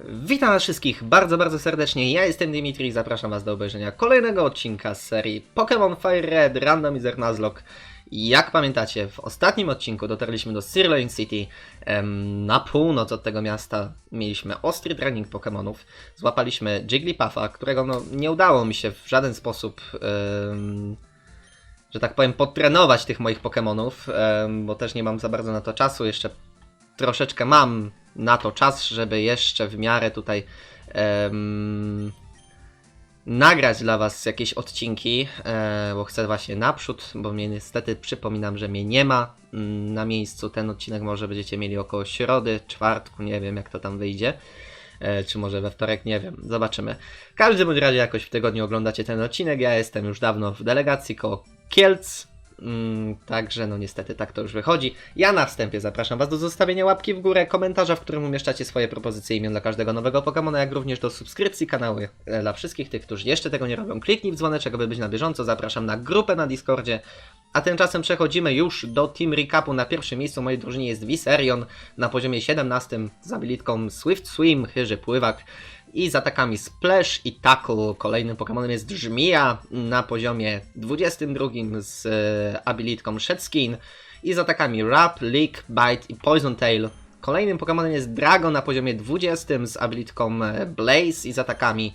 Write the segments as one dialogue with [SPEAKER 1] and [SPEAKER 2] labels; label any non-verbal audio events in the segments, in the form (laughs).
[SPEAKER 1] Witam was wszystkich bardzo, bardzo serdecznie. Ja jestem Dimitri i zapraszam was do obejrzenia kolejnego odcinka z serii Pokémon Fire Red Randomizer Nuzlocke. Jak pamiętacie, w ostatnim odcinku dotarliśmy do Sirloin City. Na północ od tego miasta mieliśmy ostry trening Pokémonów. Złapaliśmy Jigglypuffa, którego no, nie udało mi się w żaden sposób, em, że tak powiem, podtrenować tych moich Pokémonów, bo też nie mam za bardzo na to czasu. Jeszcze troszeczkę mam na to czas, żeby jeszcze w miarę tutaj em, nagrać dla Was jakieś odcinki, e, bo chcę właśnie naprzód, bo mnie niestety przypominam, że mnie nie ma mm, na miejscu. Ten odcinek może będziecie mieli około środy, czwartku, nie wiem jak to tam wyjdzie. E, czy może we wtorek, nie wiem, zobaczymy. W każdym razie jakoś w tygodniu oglądacie ten odcinek. Ja jestem już dawno w delegacji koło Kielc, Mm, także no niestety tak to już wychodzi. Ja na wstępie zapraszam Was do zostawienia łapki w górę, komentarza, w którym umieszczacie swoje propozycje imion dla każdego nowego Pokemona, jak również do subskrypcji kanału e, dla wszystkich tych, którzy jeszcze tego nie robią. Kliknij w dzwoneczek, aby być na bieżąco. Zapraszam na grupę na Discordzie. A tymczasem przechodzimy już do Team Recapu. Na pierwszym miejscu mojej drużynie jest Viserion na poziomie 17 z abilitką Swift Swim, chyży pływak i z atakami Splash i Tackle. Kolejnym Pokemonem jest Żmija na poziomie 22 z e, abilitką Shedskin i z atakami Rap, Leak, Bite i Poison Tail. Kolejnym Pokemonem jest Dragon na poziomie 20 z abilitką e, Blaze i z atakami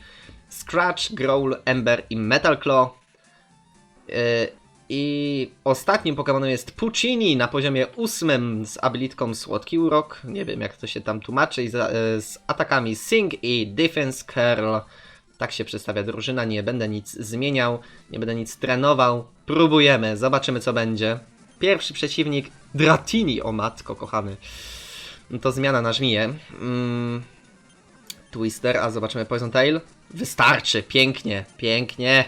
[SPEAKER 1] Scratch, Growl, Ember i Metal Claw. I ostatnim Pokemonem jest Puccini na poziomie 8 z abilitką Słodki Urok. Nie wiem jak to się tam tłumaczy. E, z atakami Sing i Defense Curl. Tak się przedstawia drużyna. Nie będę nic zmieniał. Nie będę nic trenował. Próbujemy. Zobaczymy co będzie. Pierwszy przeciwnik Dratini. O matko kochany. To zmiana na żmiję. Mm. Twister, a zobaczymy Poison Tail. Wystarczy. Pięknie. Pięknie.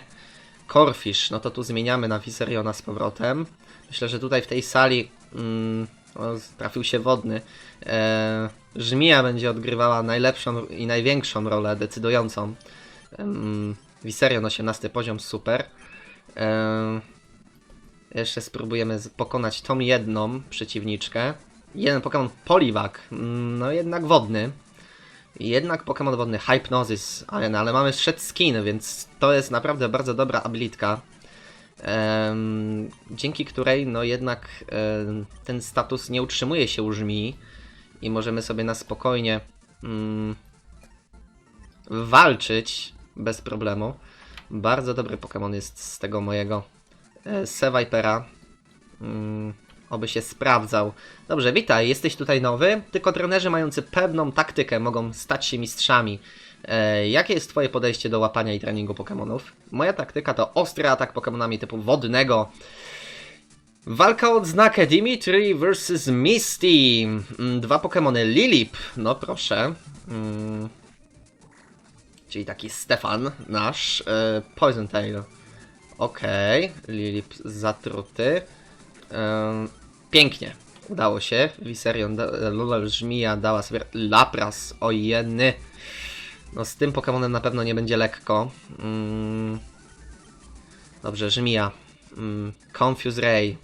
[SPEAKER 1] Corfish, no to tu zmieniamy na Viseriona z powrotem. Myślę, że tutaj w tej sali mm, o, trafił się wodny. E, Żmija będzie odgrywała najlepszą i największą rolę, decydującą. Em, Viserion 18 poziom, super. E, jeszcze spróbujemy pokonać tą jedną przeciwniczkę. Jeden Pokémon Poliwag, mm, no jednak wodny. Jednak Pokémon wodny Hypnosis Arena, ale mamy Shed Skin, więc to jest naprawdę bardzo dobra abilitka. em, dzięki której no jednak em, ten status nie utrzymuje się u żmii i możemy sobie na spokojnie mm, walczyć bez problemu. Bardzo dobry Pokémon jest z tego mojego e, Sevipera. Mm, oby się sprawdzał. Dobrze, witaj, jesteś tutaj nowy, tylko trenerzy mający pewną taktykę mogą stać się mistrzami. E, jakie jest twoje podejście do łapania i treningu Pokémonów? Moja taktyka to ostry atak Pokémonami typu wodnego. Walka o odznakę Dimitri vs Misty. Mm, Dwa Pokémony Lilip, no proszę. Mm. Czyli taki Stefan nasz. E, Poison Tail. Okej, Lilip zatruty. Pięknie. Udało się. Viserion, Lula Żmija dała sobie Lapras. Ojeny. No z tym Pokemonem na pewno nie będzie lekko. Mm. Dobrze, Żmija. Mm. Confuse Ray.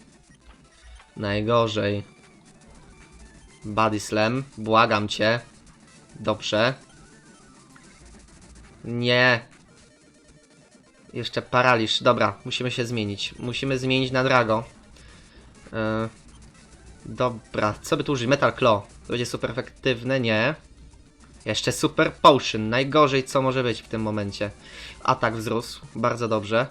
[SPEAKER 1] Najgorzej. Body Slam. Błagam cię. Dobrze. Nie. Jeszcze paraliż. Dobra, musimy się zmienić. Musimy zmienić na Drago. E, dobra, co by tu użyć? Metal Claw. To będzie super efektywne, nie. Jeszcze Super Potion. Najgorzej co może być w tym momencie. Atak wzrósł, bardzo dobrze.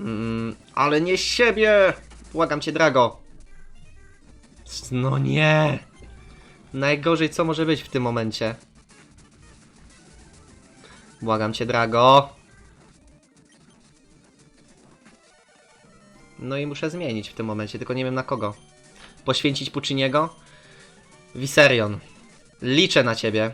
[SPEAKER 1] Mm, ale nie siebie! Błagam cię, Drago. No nie! Najgorzej co może być w tym momencie. Błagam cię, Drago. No i muszę zmienić w tym momencie, tylko nie wiem na kogo. Poświęcić Pucciniego? Viserion. Liczę na ciebie.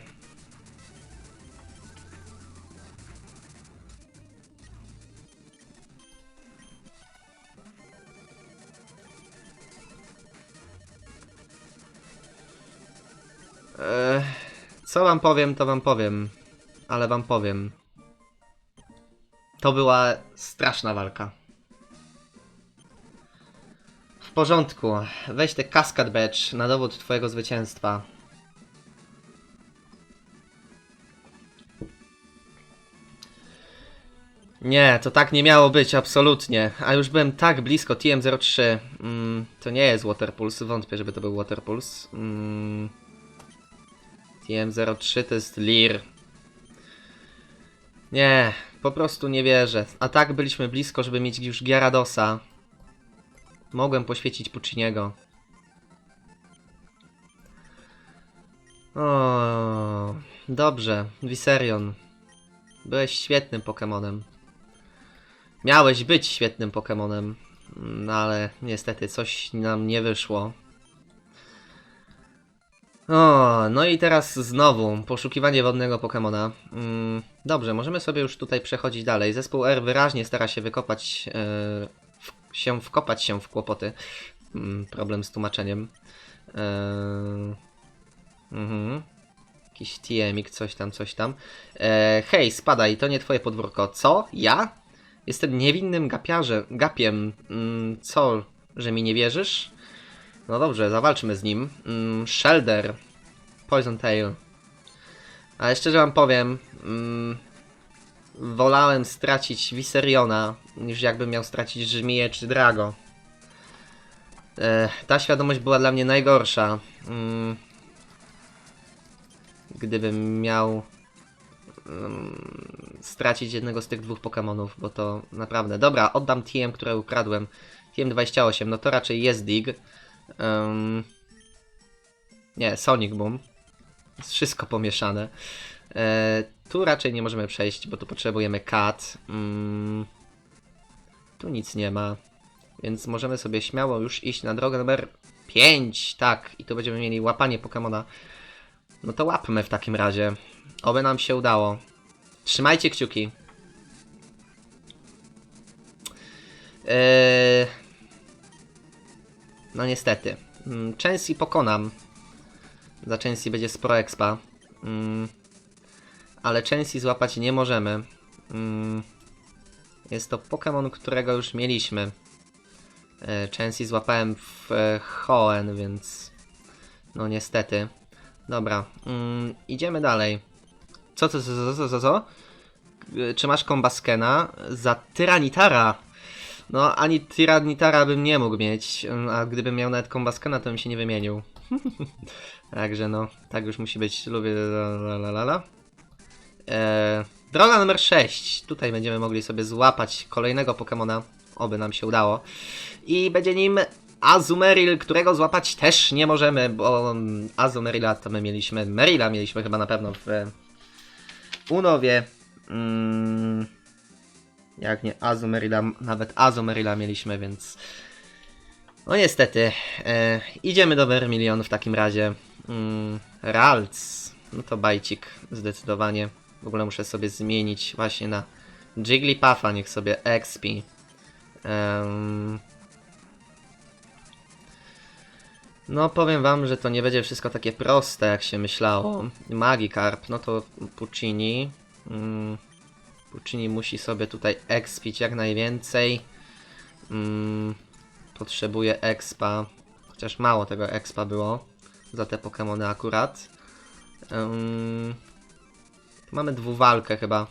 [SPEAKER 1] Co wam powiem, to wam powiem. Ale wam powiem. To była straszna walka porządku. Weź tę kaskad badge na dowód twojego zwycięstwa. Nie, to tak nie miało być, absolutnie. A już byłem tak blisko TM03. Mm, to nie jest Water Pulse, wątpię, żeby to był Water Pulse. Mm, TM03 to jest Lear. Nie, po prostu nie wierzę. A tak byliśmy blisko, żeby mieć już Gyaradosa. Mogłem poświecić Pucciniego. O, dobrze, Viserion. Byłeś świetnym Pokemonem. Miałeś być świetnym Pokemonem, no ale niestety coś nam nie wyszło. O, no i teraz znowu poszukiwanie wodnego Pokemona. Mm, dobrze, możemy sobie już tutaj przechodzić dalej. Zespół R wyraźnie stara się wykopać, w, się wkopać się w kłopoty. Mm, problem z tłumaczeniem. E, mhm. Jakiś TMik, coś tam, coś tam. E, hej, spadaj, to nie twoje podwórko. Co? Ja? Jestem niewinnym gapiarzem, gapiem. Mm, co, że mi nie wierzysz? No dobrze, zawalczmy z nim. Mm, Shelder. Poison Tail. Ale szczerze wam powiem, mm, wolałem stracić Viseriona, niż jakbym miał stracić Żmiję czy Drago. E, ta świadomość była dla mnie najgorsza. Mm, gdybym miał mm, stracić jednego z tych dwóch Pokemonów, bo to naprawdę. Dobra, oddam TM, które ukradłem. TM28, no to raczej jest Dig. Ym, nie, Sonic Boom. Jest wszystko pomieszane. E, tu raczej nie możemy przejść, bo tu potrzebujemy kat. Mm, tu nic nie ma. Więc możemy sobie śmiało już iść na drogę numer 5. Tak, i tu będziemy mieli łapanie Pokemona. No to łapmy w takim razie. Oby nam się udało. Trzymajcie kciuki. Eee... No niestety. Mm, Chansey pokonam. Za Chansey będzie sporo expa. Mm, Ale Chansey złapać nie możemy. Mm, Jest to Pokémon, którego już mieliśmy. E, Chansey złapałem w e, Hoenn, więc... No niestety. Dobra, mm, idziemy dalej. Co, co, co, co, co, co? Y, Czy masz kombaskena? Za Tyranitara! No, ani Tyranitara bym nie mógł mieć, ym, a gdybym miał nawet kombaskena, to bym się nie wymienił. (laughs) Także no, tak już musi być. Lubię la la la la Eee, droga numer 6. Tutaj będziemy mogli sobie złapać kolejnego Pokemona. Oby nam się udało. I będzie nim Azumeril, którego złapać też nie możemy, bo mm, Azumerila to my mieliśmy. Merila mieliśmy chyba na pewno w Unowie. Mm, jak nie Azumerila, nawet Azumerila mieliśmy, więc. No niestety. E, idziemy do Vermilion w takim razie. Mm, Ralts. No to bajcik, zdecydowanie. W ogóle muszę sobie zmienić właśnie na Jigglypuffa, niech sobie XP. Em, No powiem wam, że to nie będzie wszystko takie proste, jak się myślało. Magikarp, no to Puccini. Mm, Puccini musi sobie tutaj expić jak najwięcej. Mm, potrzebuje expa. Chociaż mało tego expa było. Za te Pokémony akurat. Ym, mamy dwuwalkę chyba.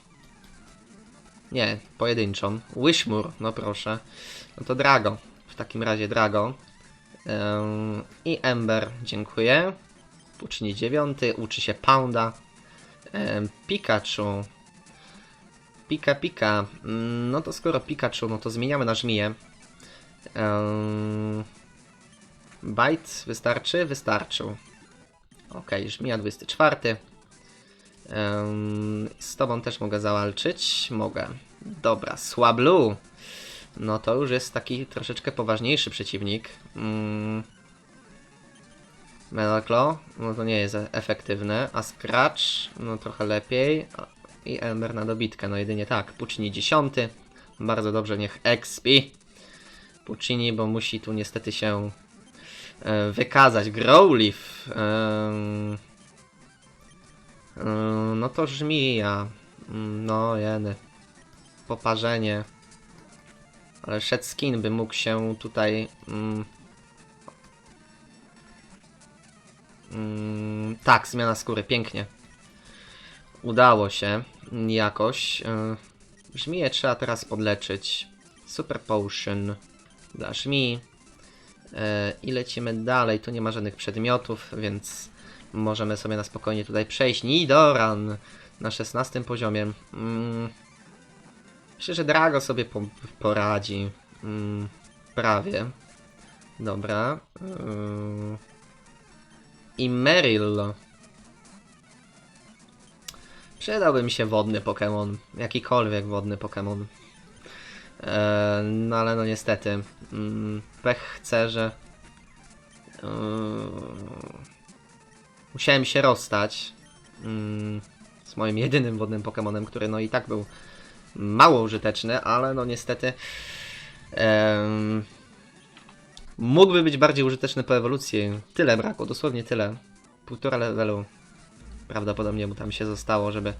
[SPEAKER 1] Nie, pojedynczą. Wishmur, no proszę. No to Drago. W takim razie Drago. I Ember, dziękuję. Uczyni dziewiąty, uczy się Pounda. Pikachu. Pika Pika. Mm, No to skoro Pikachu, no to zmieniamy na żmiję. Bite wystarczy? Wystarczył. Ok, żmija 24. Ym, z tobą też mogę zawalczyć? Mogę. Dobra, Swablu. No to już jest taki troszeczkę poważniejszy przeciwnik. Mm. Melaclo, no to nie jest efektywne, a Scratch, no trochę lepiej. I Ember na dobitkę, no jedynie tak. Puccini 10. Bardzo dobrze, niech expi. Puccini, bo musi tu niestety się e, wykazać. Growleaf. em, no to żmija. Mm, No jeny. Poparzenie. Ale Skin by mógł się tutaj. Mm, mm, tak, zmiana skóry, pięknie. Udało się jakoś. Żmiję trzeba teraz podleczyć. Super Potion dla żmi. E, I lecimy dalej. Tu nie ma żadnych przedmiotów, więc możemy sobie na spokojnie tutaj przejść. Nidoran na 16 poziomie. Mm. Myślę, że Drago sobie po poradzi. Mm. Prawie. Dobra. Yy. I Meryl. Przydałby mi się wodny Pokémon. Jakikolwiek wodny Pokémon. Eee, no ale no niestety. Mm, pech chce, że. Yy, musiałem się rozstać. Mm, z moim jedynym wodnym Pokémonem, który no i tak był mało użyteczny, ale no niestety. em, mógłby być bardziej użyteczny po ewolucji. Tyle brakło, dosłownie tyle. Półtora levelu prawdopodobnie mu tam się zostało, żeby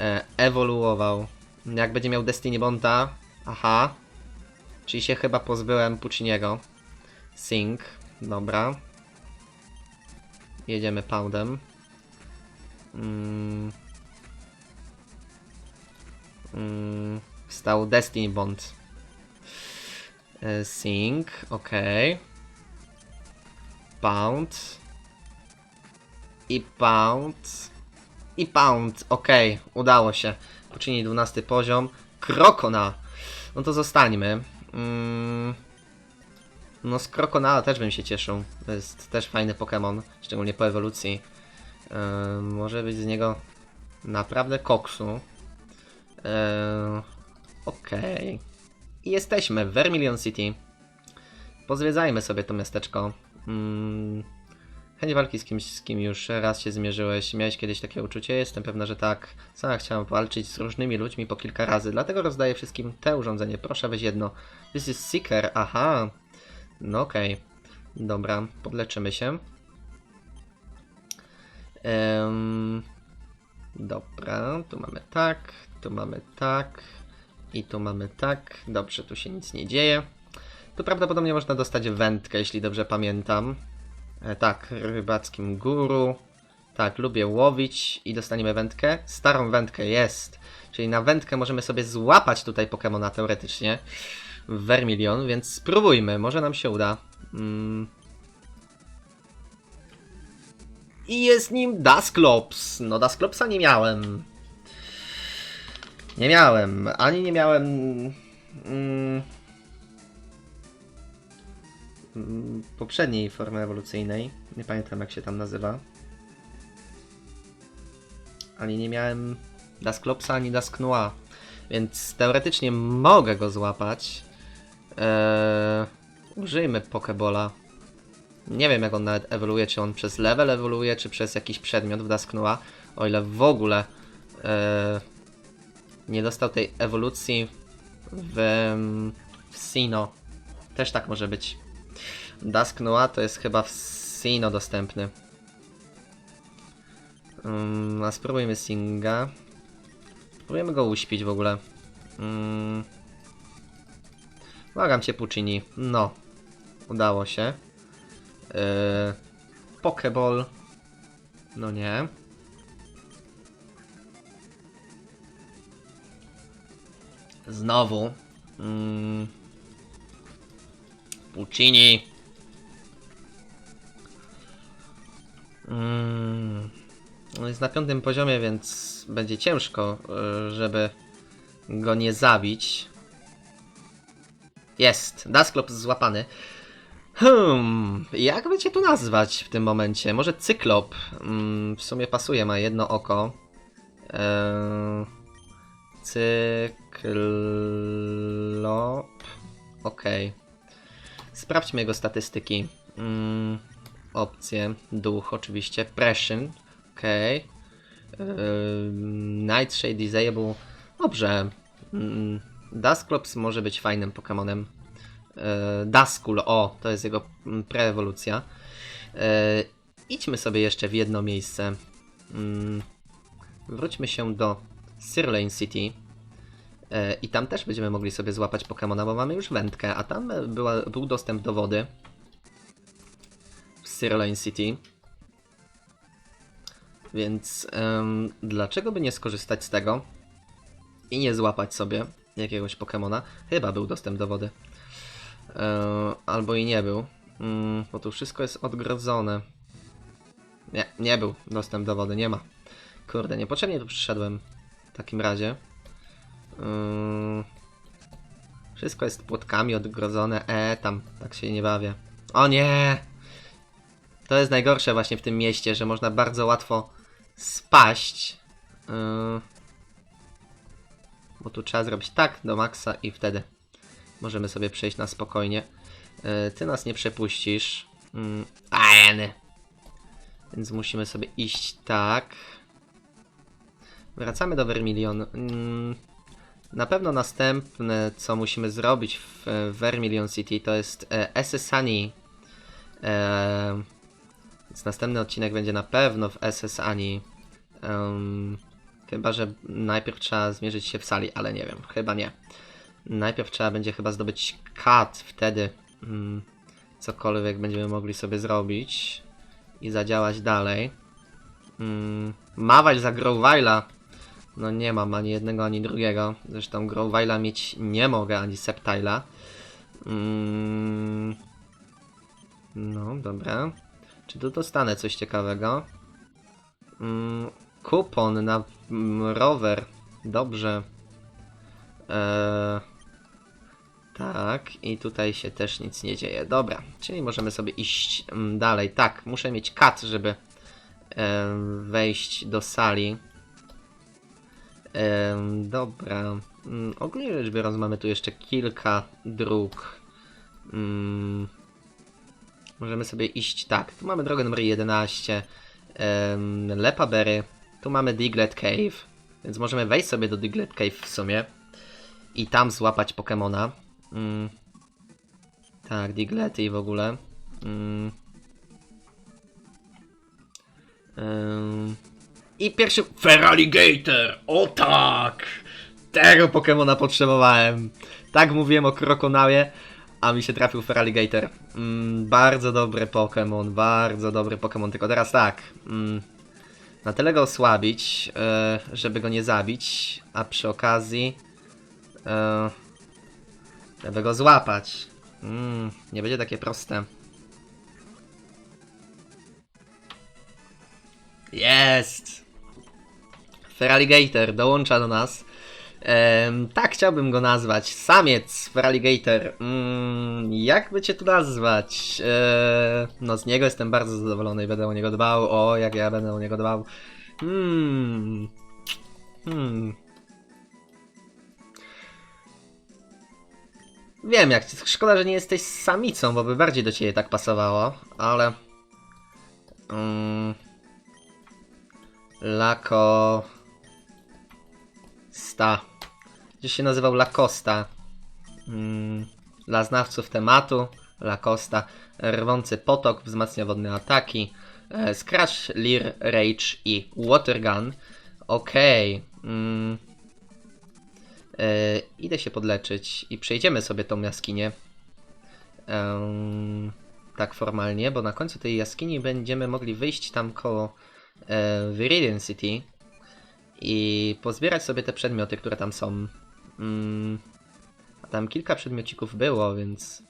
[SPEAKER 1] e, ewoluował. Jak będzie miał Destiny Bonta, aha, czyli się chyba pozbyłem Pucciniego. Sync, dobra. Jedziemy poundem. Mm. Mm. Wstał Destiny Bond. E, Sync, ok. Pound. I pound. I pound. Okej, udało się. Poczyni 12 poziom. Krokona. No to zostańmy. Mm. No z Krokonala też bym się cieszył. To jest też fajny Pokémon, szczególnie po ewolucji. Yy, może być z niego naprawdę koksu. Yy, Okej. I jesteśmy w Vermilion City. Pozwiedzajmy sobie to miasteczko. Mm. Chęć walki z kimś, z kim już raz się zmierzyłeś. Miałeś kiedyś takie uczucie? Jestem pewna, że tak. Sama chciałam walczyć z różnymi ludźmi po kilka razy, dlatego rozdaję wszystkim te urządzenie. Proszę weź jedno. This is Seeker, aha. No okej. Dobra, podleczymy się. Em, dobra, tu mamy tak, tu mamy tak i tu mamy tak. Dobrze, tu się nic nie dzieje. Tu prawdopodobnie można dostać wędkę, jeśli dobrze pamiętam. E, tak, rybackim guru. Tak, lubię łowić i dostaniemy wędkę. Starą wędkę jest. Czyli na wędkę możemy sobie złapać tutaj Pokemona teoretycznie. Vermilion, więc spróbujmy, może nam się uda. Mm. I jest nim Dusklops. No Dusklopsa nie miałem. Nie miałem, ani nie miałem... Mm, mm, poprzedniej formy ewolucyjnej. Nie pamiętam jak się tam nazywa. Ani nie miałem Dusklopsa, ani Dusknua. Więc teoretycznie mogę go złapać. Eee, użyjmy Pokebola. Nie wiem jak on nawet ewoluuje, czy on przez level ewoluuje, czy przez jakiś przedmiot w Dusknua. O ile w ogóle eee, nie dostał tej ewolucji w, w Sino. Też tak może być. Dusk Noah to jest chyba w Sino dostępny. Um, a spróbujmy Singa. Spróbujemy go uśpić w ogóle. Um, błagam cię Puccini. No. Udało się. Yy, Pokeball. No nie. Znowu. Mm. Puccini. Mm. On jest na piątym poziomie, więc będzie ciężko, y, żeby go nie zabić. Jest. Dusklops złapany. Hmm, jak by cię tu nazwać w tym momencie? Może cyklop? Mm, w sumie pasuje, ma jedno oko. Eee, cyklop. Okej. Sprawdźmy jego statystyki. Mm, opcje. Duch oczywiście. Pression. Okej. Eee, Nightshade Disable. Dobrze. Mm, Dusklops może być fajnym Pokemonem. Eee, Duskul, o, to jest jego preewolucja. Eee, idźmy sobie jeszcze w jedno miejsce. Mm, wróćmy się do Sirlane City. E, I tam też będziemy mogli sobie złapać Pokemona, bo mamy już wędkę, a tam e, była, był dostęp do wody. W Sirlane City. Więc em, dlaczego by nie skorzystać z tego? i nie złapać sobie jakiegoś Pokemona. Chyba był dostęp do wody. E, albo i nie był. Mm, bo tu wszystko jest odgrodzone. Nie, nie był dostęp do wody, nie ma. Kurde, niepotrzebnie tu przyszedłem. W takim razie. Ym, wszystko jest płotkami odgrodzone. E, tam, tak się nie bawię. O nie! To jest najgorsze właśnie w tym mieście, że można bardzo łatwo spaść. Yy, bo tu trzeba zrobić tak do maksa i wtedy możemy sobie przejść na spokojnie. Yy, ty nas nie przepuścisz. Yy, ajeny. Więc musimy sobie iść tak. Wracamy do Vermilion. Mm, Na pewno następne, co musimy zrobić w e, Vermilion City, to jest e, SS Sunny. E, więc następny odcinek będzie na pewno w SS Ani. Em, chyba, że najpierw trzeba zmierzyć się w sali, ale nie wiem, chyba nie. Najpierw trzeba będzie chyba zdobyć kat, wtedy mm, cokolwiek będziemy mogli sobie zrobić i zadziałać dalej. Mm, mawać za Growila. No nie mam ani jednego, ani drugiego. Zresztą Growila mieć nie mogę, ani Septila. Mm, no, dobra. Czy tu dostanę coś ciekawego? Mm, kupon na mm, rower. Dobrze. Eee, tak, i tutaj się też nic nie dzieje. Dobra, czyli możemy sobie iść mm, dalej. Tak, muszę mieć kat, żeby em, wejść do sali. Em, dobra. Mm, ogólnie rzecz biorąc, mamy tu jeszcze kilka dróg. Mm, możemy sobie iść tak. Tu mamy drogę numer 11. em, Lepaberry. Tu mamy Diglett Cave. Więc możemy wejść sobie do Diglett Cave w sumie. I tam złapać Pokemona. Mm. Tak, Diglety i w ogóle. Mm. I pierwszy Feraligator! O tak! Tego Pokemona potrzebowałem. Tak mówiłem o Krokonawie, a mi się trafił Feraligator. Mm, bardzo dobry Pokemon, bardzo dobry Pokemon, tylko teraz tak. Mm, na tyle go osłabić, e, żeby go nie zabić, a przy okazji e, żeby go złapać. Mm, nie będzie takie proste. Jest! Feraligator dołącza do nas. Tak chciałbym go nazwać. Samiec Feraligator. Mm, jak by cię tu nazwać? E, no z niego jestem bardzo zadowolony i będę o niego dbał. O, jak ja będę o niego dbał. Hmm. Hmm. Wiem, jak szkoda, że nie jesteś samicą, bo by bardziej do ciebie tak pasowało, ale. Mm, Lako. Sta. Gdzieś się nazywał Lacosta. Mm, dla znawców tematu. Lacosta. Rwący potok wzmacnia wodne ataki. E, Scratch, Leer, Rage i Watergun. Okej. Mm, e, idę się podleczyć i przejdziemy sobie tą jaskinię. Tak formalnie, bo na końcu tej jaskini będziemy mogli wyjść tam koło e, Viridian City i pozbierać sobie te przedmioty, które tam są. Mm, tam kilka przedmiocików było, więc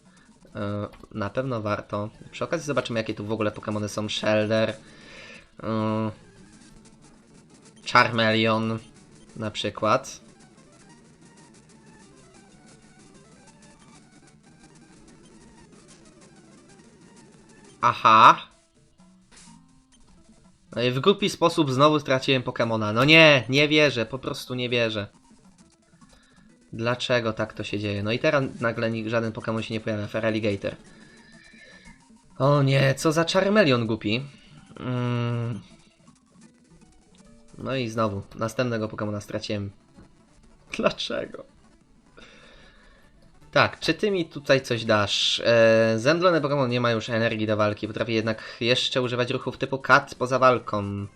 [SPEAKER 1] e, na pewno warto. Przy okazji zobaczymy, jakie tu w ogóle Pokémony są. Shelder, e, Charmeleon na przykład. Aha. No i w głupi sposób znowu straciłem Pokemona. No nie, nie wierzę, po prostu nie wierzę. Dlaczego tak to się dzieje? No i teraz nagle żaden Pokemon się nie pojawia, Feraligator. O nie, co za Charmeleon głupi. Mm. No i znowu, następnego Pokemona straciłem. Dlaczego? Tak, czy ty mi tutaj coś dasz? E, zemdlony Pokémon nie ma już energii do walki, potrafi jednak jeszcze używać ruchów typu kat poza walką. E,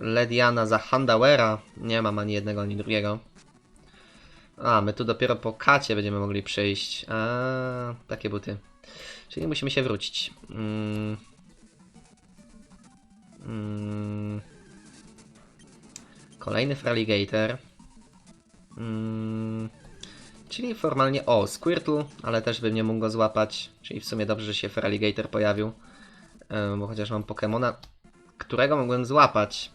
[SPEAKER 1] Lediana za Handawera, nie mam ani jednego, ani drugiego. A, my tu dopiero po kacie będziemy mogli przyjść. A, takie buty. Czyli musimy się wrócić. Mm. Mm. Kolejny Fraligator. Mm, czyli formalnie, o, Squirtle, ale też bym nie mógł go złapać. Czyli w sumie dobrze, że się Feraligator pojawił. Bo chociaż mam Pokemona, którego mogłem złapać.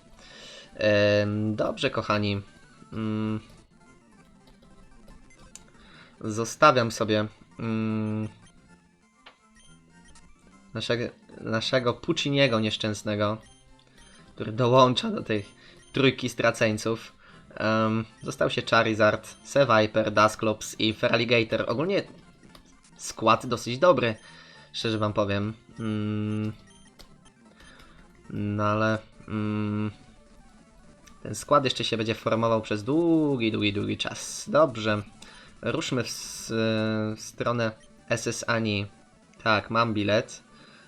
[SPEAKER 1] Dobrze, kochani. Mm. Zostawiam sobie mm, naszego, naszego Pucciniego nieszczęsnego, który dołącza do tej trójki straceńców. Em, został się Charizard, Seviper, Dusclops i Feraligator. Ogólnie skład dosyć dobry, szczerze wam powiem. Mm, no ale mm, ten skład jeszcze się będzie formował przez długi, długi, długi czas. Dobrze. Ruszmy w, w stronę SS Ani. Tak, mam bilet,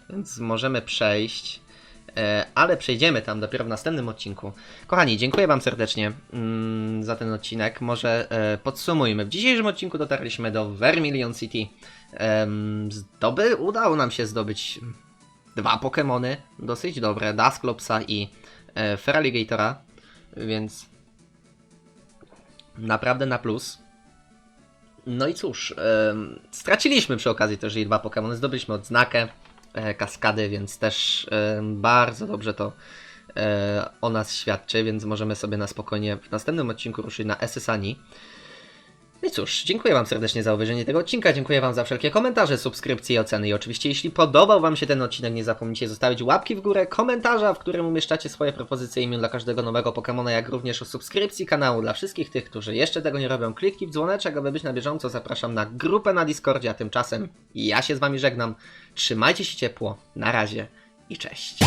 [SPEAKER 1] więc możemy przejść. E, ale przejdziemy tam dopiero w następnym odcinku. Kochani, dziękuję Wam serdecznie mm, za ten odcinek. Może e, podsumujmy. W dzisiejszym odcinku dotarliśmy do Vermilion City. Zdoby, udało nam się zdobyć dwa Pokémony, dosyć dobre, Dusclopsa i e, Feraligatora, więc naprawdę na plus. No i cóż, straciliśmy przy okazji też i dwa Pokémony, zdobyliśmy odznakę kaskady, więc też em, bardzo dobrze to e, o nas świadczy, więc możemy sobie na spokojnie w następnym odcinku ruszyć na SSANI. No i cóż, dziękuję Wam serdecznie za obejrzenie tego odcinka, dziękuję Wam za wszelkie komentarze, subskrypcje i oceny. I oczywiście, jeśli podobał Wam się ten odcinek, nie zapomnijcie zostawić łapki w górę, komentarza, w którym umieszczacie swoje propozycje imion dla każdego nowego Pokemona, jak również o subskrypcji kanału dla wszystkich tych, którzy jeszcze tego nie robią. Kliknij w dzwoneczek, aby być na bieżąco. Zapraszam na grupę na Discordzie, a tymczasem ja się z Wami żegnam. Trzymajcie się ciepło, na razie i cześć.